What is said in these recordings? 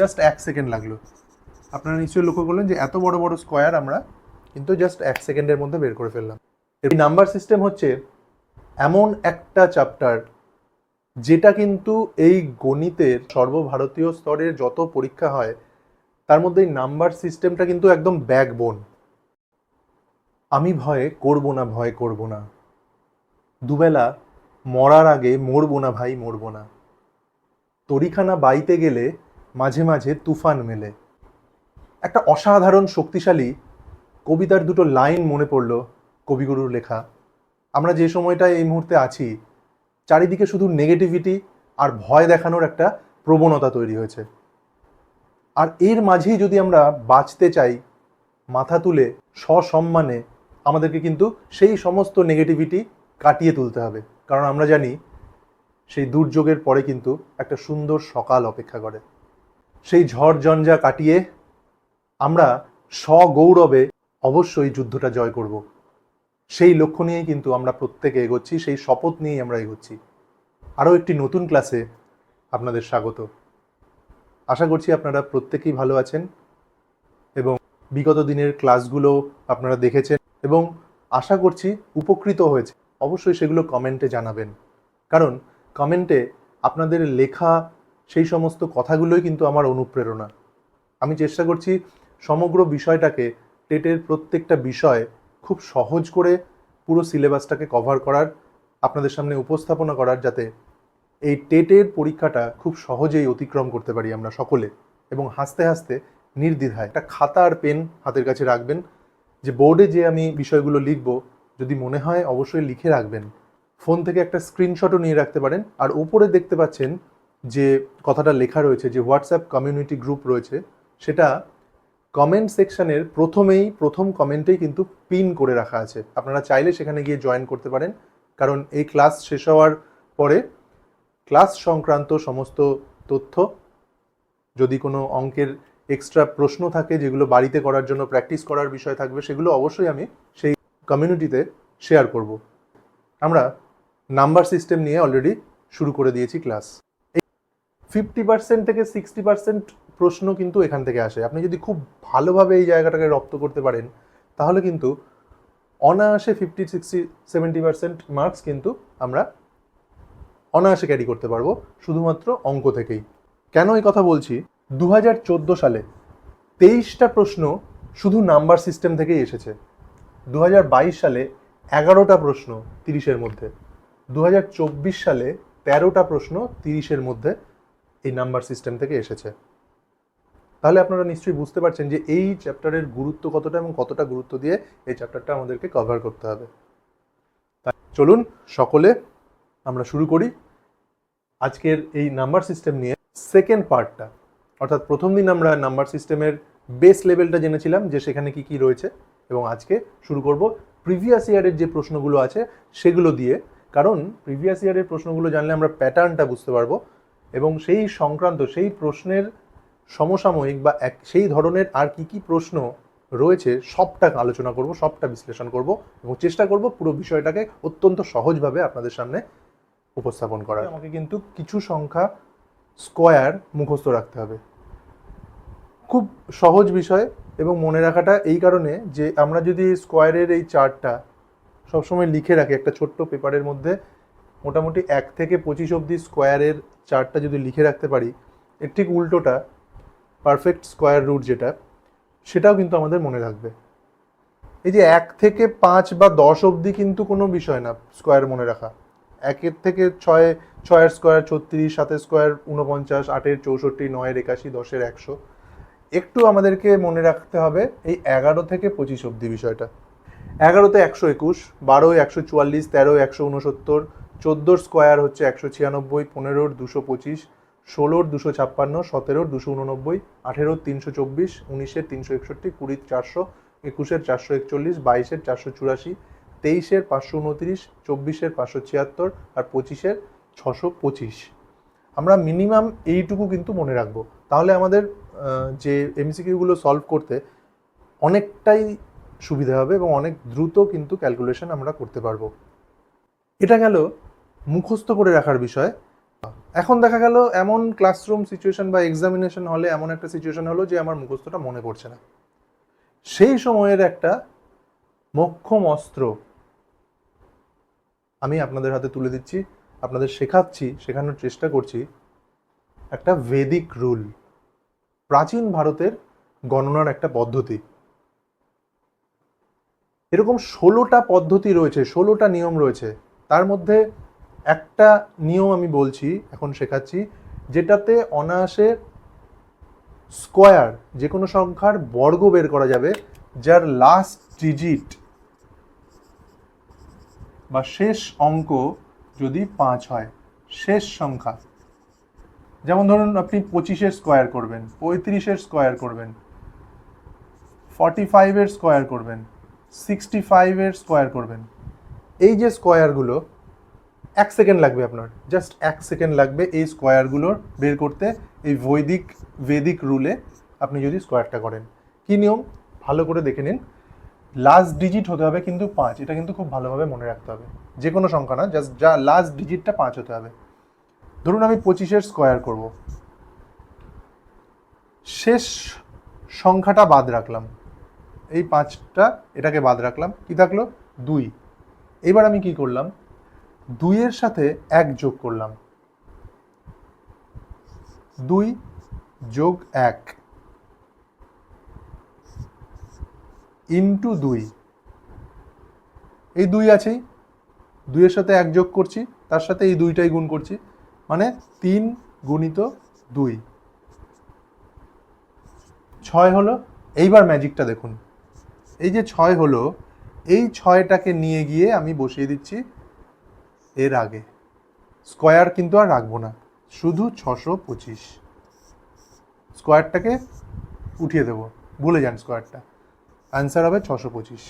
Just এক second লাগল। আপনারা নিশ্চয়ই লক্ষ্য করলেন যে এত বড় বড় স্কোয়ার আমরা কিন্তু জাস্ট এক সেকেন্ডের মধ্যে বের করে ফেললাম। এই নাম্বার সিস্টেম হচ্ছে এমন একটা চ্যাপ্টার যেটা কিন্তু এই গণিতের সর্বভারতীয় স্তরের যত পরীক্ষা হয়, তার মধ্যে এই নাম্বার সিস্টেমটা কিন্তু একদম ব্যাকবোন আমি ভয়ে করব না, ভয় করব না। দুবেলা মরার আগে মরবো না ভাই, মরবো না। তরিখানা বাইতে গেলে মাঝে মাঝে তুফান মেলে। একটা অসাধারণ শক্তিশালী কবিতার দুটো লাইন মনে পড়ল কবিগুরুর লেখা। আমরা যে সময়টায় এই মুহূর্তে আছি, চারিদিকে শুধু নেগেটিভিটি আর ভয় দেখানোর একটা প্রবণতা তৈরি হয়েছে। আর এর মাঝেই যদি আমরা বাঁচতে চাই, মাথা তুলে, সসম্মানে, আমাদেরকে কিন্তু সেই সমস্ত নেগেটিভিটি কাটিয়ে তুলতে হবে। কারণ আমরা জানি, সেই দুর্যোগের পরে কিন্তু একটা সুন্দর সকাল অপেক্ষা করে। সেই ঝড় ঝঞ্ঝা কাটিয়ে আমরা সগৌরবে অবশ্যই যুদ্ধটা জয় করব। সেই লক্ষ্য নিয়েই কিন্তু আমরা প্রত্যেকে এগোচ্ছি, সেই শপথ নিয়েই আমরা এগোচ্ছি। আরও একটি নতুন ক্লাসে আপনাদের স্বাগত। আশা করছি আপনারা প্রত্যেকেই ভালো আছেন এবং বিগত দিনের ক্লাসগুলো আপনারা দেখেছেন এবং আশা করছি উপকৃত হয়েছে অবশ্যই সেগুলো কমেন্টে জানাবেন। কারণ কমেন্টে আপনাদের লেখা সেই সমস্ত কথাগুলোই কিন্তু আমার অনুপ্রেরণা। আমি চেষ্টা করছি সমগ্র বিষয়টাকে, টেটের প্রত্যেকটা বিষয় খুব সহজ করে পুরো সিলেবাসটাকে কভার করার, আপনাদের সামনে উপস্থাপনা করার যাতে এই টেটের পরীক্ষাটা খুব সহজেই অতিক্রম করতে পারি আমরা সকলে এবং হাসতে হাসতে নির্দ্বিধায় একটা খাতা আর পেন হাতের কাছে রাখবেন যে বোর্ডে যে আমি বিষয়গুলো লিখব, যদি মনে হয় অবশ্যই লিখে রাখবেন। ফোন থেকে একটা স্ক্রিনশটও নিয়ে রাখতে পারেন আর ওপরে দেখতে পাচ্ছেন যে কথাটা লেখা রয়েছে, যে হোয়াটসঅ্যাপ কমিউনিটি গ্রুপ রয়েছে, সেটা কমেন্ট সেকশনের প্রথমেই, প্রথম কমেন্টেই কিন্তু পিন করে রাখা আছে। আপনারা চাইলে সেখানে গিয়ে জয়েন করতে পারেন। কারণ এই ক্লাস শেষ হওয়ার পরে ক্লাস সংক্রান্ত সমস্ত তথ্য, যদি কোনো অঙ্কের এক্সট্রা প্রশ্ন থাকে যেগুলো বাড়িতে করার জন্য প্র্যাকটিস করার বিষয় থাকবে, সেগুলো অবশ্যই আমি সেই কমিউনিটিতে শেয়ার করব। আমরা নাম্বার সিস্টেম নিয়ে অলরেডি শুরু করে দিয়েছি ক্লাস ফিফটি পার্সেন্ট থেকে সিক্সটি পার্সেন্ট প্রশ্ন কিন্তু এখান থেকে আসে। আপনি যদি খুব ভালোভাবে এই জায়গাটাকে রপ্ত করতে পারেন, তাহলে কিন্তু অনায়াসে fifty, sixty, seventy percent marks কিন্তু আমরা অনায়াসে ক্যারি করতে পারব, শুধুমাত্র অঙ্ক থেকেই। কেন এই কথা বলছি? দু হাজার চোদ্দ সালে তেইশটা প্রশ্ন শুধু নাম্বার সিস্টেম থেকেই এসেছে। দু হাজার বাইশ সালে এগারোটা প্রশ্ন তিরিশের মধ্যে। দু হাজার চব্বিশ সালে তেরোটা প্রশ্ন তিরিশের মধ্যে এই নাম্বার সিস্টেম থেকে এসেছে। তাহলে আপনারা নিশ্চয়ই বুঝতে পারছেন যে এই চ্যাপ্টারের গুরুত্ব কতটা এবং কতটা গুরুত্ব দিয়ে এই চ্যাপ্টারটা আমাদেরকে কভার করতে হবে। চলুন, সকলে আমরা শুরু করি। আজকের এই নাম্বার সিস্টেম নিয়ে সেকেন্ড পার্টটা অর্থাৎ প্রথম দিন আমরা নাম্বার সিস্টেমের বেস লেভেলটা জেনেছিলাম যে সেখানে কি কি রয়েছে এবং আজকে শুরু করব প্রিভিয়াস ইয়ারের যে প্রশ্নগুলো আছে সেগুলো দিয়ে। কারণ প্রিভিয়াস ইয়ারের প্রশ্নগুলো জানলে আমরা প্যাটার্নটা বুঝতে পারব। এবং সেই সংক্রান্ত, সেই প্রশ্নের সমসাময়িক বা এক, সেই ধরনের আর কি কি প্রশ্ন রয়েছে, সবটা আলোচনা করব, সবটা বিশ্লেষণ করব এবং চেষ্টা করব পুরো বিষয়টাকে অত্যন্ত সহজভাবে আপনাদের সামনে উপস্থাপন করার। আমাকে কিন্তু কিছু সংখ্যা স্কোয়ার মুখস্থ রাখতে হবে। খুব সহজ বিষয় এবং মনে রাখাটা এই কারণে যে আমরা যদি স্কোয়ারের এই চার্টটা সবসময় লিখে রাখি, একটা ছোট্ট পেপারের মধ্যে মোটামুটি এক থেকে পঁচিশ অবধি স্কোয়ারের চার্টটা যদি লিখে রাখতে পারি, এর ঠিক উল্টোটা পারফেক্ট স্কোয়ার রুট যেটা, সেটাও কিন্তু আমাদের মনে রাখবে এই যে এক থেকে পাঁচ বা দশ অবধি কিন্তু কোনো বিষয় না স্কোয়ার মনে রাখা। একের থেকে ছয়, ছয়ের স্কোয়ার ছত্রিশ, সাতের স্কোয়ার উনপঞ্চাশ আটের চৌষট্টি, নয়ের একাশি, দশের একশো। একটু আমাদেরকে মনে রাখতে হবে এই এগারো থেকে পঁচিশ অবধি বিষয়টা। এগারোতে একশো একুশ, বারোয় একশো চুয়াল্লিশ, তেরোয় একশো উনসত্তর চোদ্দোর স্কোয়ার হচ্ছে একশো ছিয়ানব্বই, পনেরোর দুশো পঁচিশ, ষোলোর দুশো ছাপ্পান্ন, সতেরোর দুশো উননব্বই, আঠেরোর তিনশো চব্বিশ, উনিশের তিনশো একষট্টি, কুড়ির চারশো, একুশের চারশো একচল্লিশ, বাইশের চারশো চুরাশি, তেইশের পাঁচশো উনত্রিশ, চব্বিশের পাঁচশো ছিয়াত্তর আর পঁচিশের ছশো পঁচিশ। আমরা মিনিমাম এইটুকু কিন্তু মনে রাখব। তাহলে আমাদের যে এমসিকিউগুলো সলভ করতে অনেকটাই সুবিধা হবে এবং অনেক দ্রুত কিন্তু ক্যালকুলেশন আমরা করতে পারব। এটা গেল মুখস্থ করে রাখার বিষয়। এখন দেখা গেল এমন ক্লাসরুম সিচুয়েশন বা এক্সামিনেশন হলে এমন একটা সিচুয়েশন হলো যে আমার মুখস্থটা মনে পড়ছে না। সেই সময়ের একটা মোক্ষম অস্ত্র আমি আপনাদের হাতে তুলে দিচ্ছি, আপনাদের শেখাচ্ছি, শেখানোর চেষ্টা করছি। একটা ভেদিক রুল প্রাচীন ভারতের গণনার একটা পদ্ধতি। এরকম ষোলোটা পদ্ধতি রয়েছে, ষোলোটা নিয়ম রয়েছে। তার মধ্যে একটা নিয়ম আমি বলছি, এখন শেখাচ্ছি, যেটাতে অনায়াসে স্কোয়ার যে কোনো সংখ্যার বর্গ বের করা যাবে, যার লাস্ট ডিজিট বা শেষ অঙ্ক যদি পাঁচ হয়, শেষ সংখ্যা। যেমন ধরুন আপনি পঁচিশের স্কোয়ার করবেন, পঁয়ত্রিশের স্কোয়ার করবেন ফর্টি ফাইভের স্কোয়ার করবেন সিক্সটি ফাইভের স্কোয়ার করবেন। এই যে স্কোয়ারগুলো এক সেকেন্ড লাগবে আপনার জাস্ট এক সেকেন্ড লাগবে এই স্কোয়ারগুলোর বের করতে, এই বৈদিক, বেদিক রুলে আপনি যদি স্কোয়ারটা করেন। কি নিয়ম? ভালো করে দেখে নিন। লাস্ট ডিজিট হতে হবে কিন্তু পাঁচ, এটা কিন্তু খুব ভালোভাবে মনে রাখতে হবে। যে কোনো সংখ্যা না জাস্ট যা লাস্ট ডিজিটটা পাঁচ হতে হবে। ধরুন আমি পঁচিশের স্কোয়ার করব। শেষ সংখ্যাটা বাদ রাখলাম। এই পাঁচটা এটাকে বাদ রাখলাম। কি থাকল? দুই। এবার আমি কি করলাম? দুইয়ের সাথে এক যোগ করলাম। দুই যোগ এক ইন্টু দুই। এই দুই আছেই। দুইয়ের সাথে এক যোগ করছি, তার সাথে এই দুইটাই গুণ করছি মানে তিন গুণিত দুই। ছয় হলো, এইবার ম্যাজিকটা দেখুন। এই যে ছয় হলো, এই ছয়টাকে নিয়ে গিয়ে আমি বসিয়ে দিচ্ছি এর আগে। স্কোয়ার কিন্তু আর রাখব না, শুধু ছশো পঁচিশ। স্কোয়ারটাকে উঠিয়ে দেবো, ভুলে যান স্কোয়ারটা। অ্যান্সার হবে ছশো পঁচিশ।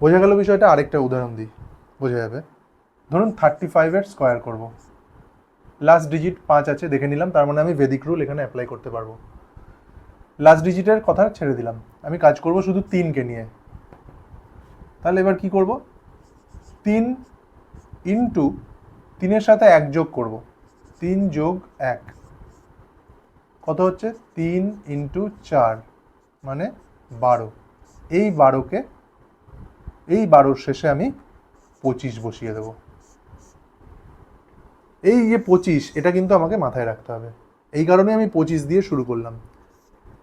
বোঝা গেল বিষয়টা, আরেকটা উদাহরণ দিই, বোঝা যাবে। ধরুন থার্টি ফাইভের স্কোয়ার করব। লাস্ট ডিজিট পাঁচ আছে, দেখে নিলাম, তার মানে আমি ভেদিক রুল এখানে অ্যাপ্লাই করতে পারব। লাস্ট ডিজিটের কথা ছেড়ে দিলাম, আমি কাজ করব শুধু তিনকে নিয়ে। তাহলে এবার কি করব? তিন ইন্টু তিনের সাথে এক যোগ করব। তিন যোগ এক। কত হচ্ছে? তিন ইন্টু চার মানে বারো। এই বারোকে, এই বারোর শেষে আমি পঁচিশ বসিয়ে দেব। এই যে পঁচিশ, এটা কিন্তু আমাকে মাথায় রাখতে হবে। এই কারণে আমি পঁচিশ দিয়ে শুরু করলাম।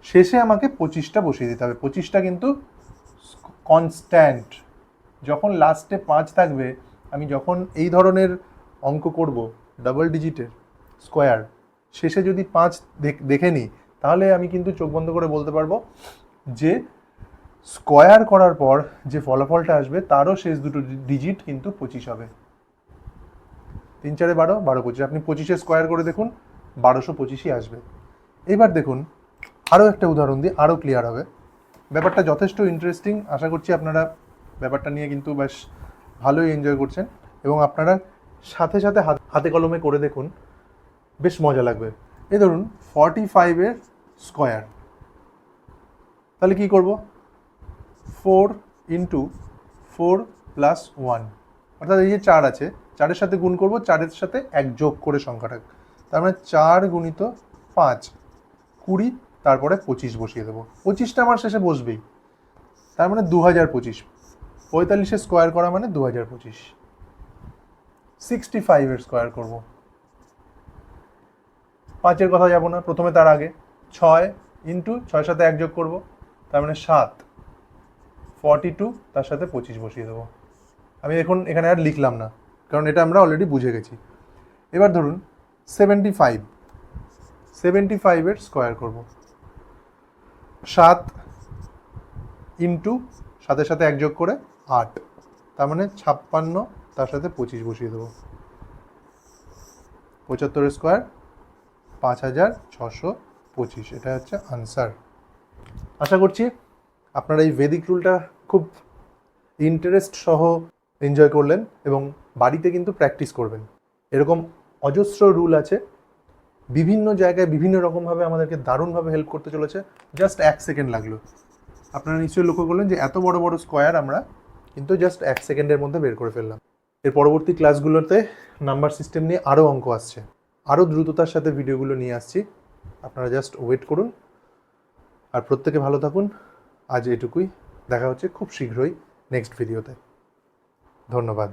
শেষে আমাকে পঁচিশটা বসিয়ে দিতে হবে। পঁচিশটা কিন্তু কনস্ট্যান্ট যখন লাস্টে পাঁচ থাকবে, আমি যখন এই ধরনের অঙ্ক করব ডাবল ডিজিটের স্কোয়ার শেষে যদি পাঁচ দেখ- নিই, তাহলে আমি কিন্তু চোখ বন্ধ করে বলতে পারব যে স্কোয়ার করার পর যে ফলাফলটা আসবে, তারও শেষ দুটো ডিজিট কিন্তু পঁচিশ হবে। তিন চারে বারো বারো পঁচিশ। আপনি পঁচিশে স্কোয়ার করে দেখুন, বারোশো পঁচিশই আসবে। এবার দেখুন, আরও একটা উদাহরণ দিই আরও ক্লিয়ার হবে। ব্যাপারটা যথেষ্ট ইন্টারেস্টিং আশা করছি আপনারা ব্যাপারটা নিয়ে কিন্তু বেশ ভালোই এনজয় করছেন এবং আপনারা সাথে সাথে হাত- কলমে করে দেখুন, বেশ মজা লাগবে। এই ধরুন ফর্টি ফাইভের স্কোয়ার তাহলে কি করব? Four into four plus one অর্থাৎ এই যে চার আছে, চারের সাথে গুণ করব, চারের সাথে এক যোগ করে সংখ্যাটা। তার মানে চার গুণিত পাঁচ, কুড়ি, তারপরে পঁচিশ বসিয়ে দেবো। পঁচিশটা আমার শেষে বসবেই। তার মানে দু হাজার পঁচিশ। পঁয়তাল্লিশে স্কোয়ার করা মানে দু হাজার পঁচিশ। সিক্সটি ফাইভের স্কোয়ার করব। পাঁচের কথা যাব না, প্রথমে তার আগে। ছয় ইন্টু ছয়ের সাথে এক যোগ করব, তার মানে সাত। ফর্টি টু তার সাথে পঁচিশ বসিয়ে দেবো। আমি এখন এখানে আর লিখলাম না, কারণ এটা আমরা অলরেডি বুঝে গেছি। এবার ধরুন সেভেন্টি ফাইভ সেভেন্টি ফাইভের স্কোয়ার করব। সাত ইন্টু সাথে সাথে এক যোগ করে আট। তার মানে ছাপ্পান্ন, তার সাথে পঁচিশ বসিয়ে দেবো। পঁচাত্তরের স্কোয়ার পাঁচ হাজার ছশো পঁচিশ। এটা হচ্ছে আনসার আশা করছি আপনারা এই ভেদিক রুলটা খুব ইন্টারেস্ট সহ এনজয় করলেন এবং বাড়িতে কিন্তু প্র্যাকটিস করবেন। এরকম অজস্র রুল আছে। বিভিন্ন জায়গায় বিভিন্ন রকমভাবে আমাদেরকে দারুণভাবে হেল্প করতে চলেছে। জাস্ট এক সেকেন্ড লাগল। আপনারা নিশ্চয়ই লক্ষ্য করলেন যে এত বড় বড় স্কোয়ার আমরা কিন্তু জাস্ট এক সেকেন্ডের মধ্যে বের করে ফেললাম। এর পরবর্তী ক্লাসগুলোতে নাম্বার সিস্টেম নিয়ে আরও অঙ্ক আসছে। আরও দ্রুততার সাথে ভিডিওগুলো নিয়ে আসছি। আপনারা জাস্ট ওয়েট করুন। আর প্রত্যেকে ভালো থাকুন। আজ এটুকুই। দেখা হচ্ছে খুব শীঘ্রই নেক্সট ভিডিওতে ধন্যবাদ।